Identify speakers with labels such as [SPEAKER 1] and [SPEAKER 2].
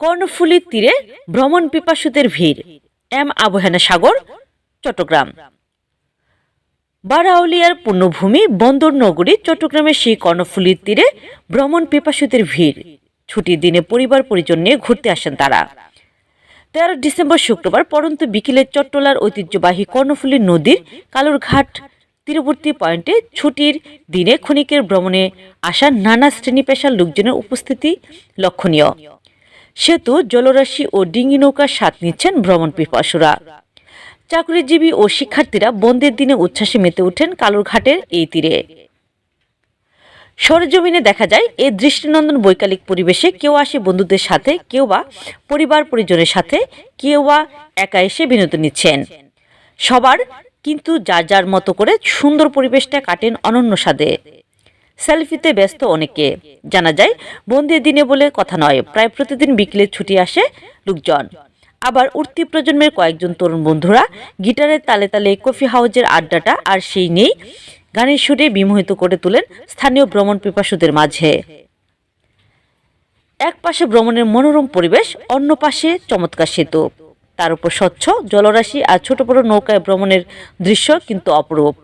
[SPEAKER 1] কর্ণফুলীর তীরে ভ্রমণ পিপাসুদের ভিড়। এম আবহেনা সাগর, চট্টগ্রাম। বারাউলিয়ার পূর্ণভূমি বন্দর নগরী চট্টগ্রামের সেই কর্ণফুলীর তীরে ভ্রমণ পিপাসুদের ভিড়। ছুটির দিনে পরিবার পরিজন নিয়ে ঘুরতে আসেন তারা। তেরো ডিসেম্বর শুক্রবার পরন্ত বিকেলে চট্টলার ঐতিহ্যবাহী কর্ণফুলী নদীর কালুরঘাট তীরবর্তী পয়েন্টে ছুটির দিনে ক্ষণিকের ভ্রমণে আসা নানা শ্রেণি পেশার লোকজনের উপস্থিতি লক্ষণীয়। সেতু, জলরাশি ও ডিঙ্গি নৌকার স্বাদ নিচ্ছেন ভ্রমণ পিপাসুরা। চাকরিজীবী ও শিক্ষার্থীরা বন্দের দিনে উচ্ছ্বাসে মেতে ওঠেন কালুরঘাটের এই তীরে। সরজমিনে দেখা যায় এই দৃষ্টিনন্দন বৈকালিক পরিবেশে কেউ আসে বন্ধুদের সাথে, কেউ বা পরিবার পরিজনের সাথে, কেউ বা একা এসে বিনোদন নিচ্ছেন। সবার কিন্তু যার যার মতো করে সুন্দর পরিবেশটা কাটেন অনন্য স্বাদে। সেলফিতে ব্যস্ত অনেকে। জানা যায়, বন্দের দিনে বলে কথা নয়, প্রায় প্রতিদিন বিকেলে ছুটি আসে লোকজন। আবার উঠতি প্রজন্মের কয়েকজন তরুণ বন্ধুরা গিটারের তালে তালে কফি হাউজের আড্ডাটা আর সেই নেই গানের সুরে বিমোহিত করে তোলেন স্থানীয় ভ্রমণ পিপাসুদের মাঝে। এক পাশে ভ্রমণের মনোরম পরিবেশ, অন্য পাশে চমৎকার সেতু। তার উপর স্বচ্ছ জলরাশি আর ছোট বড় নৌকায় ভ্রমণের দৃশ্য কিন্তু অপরূপ।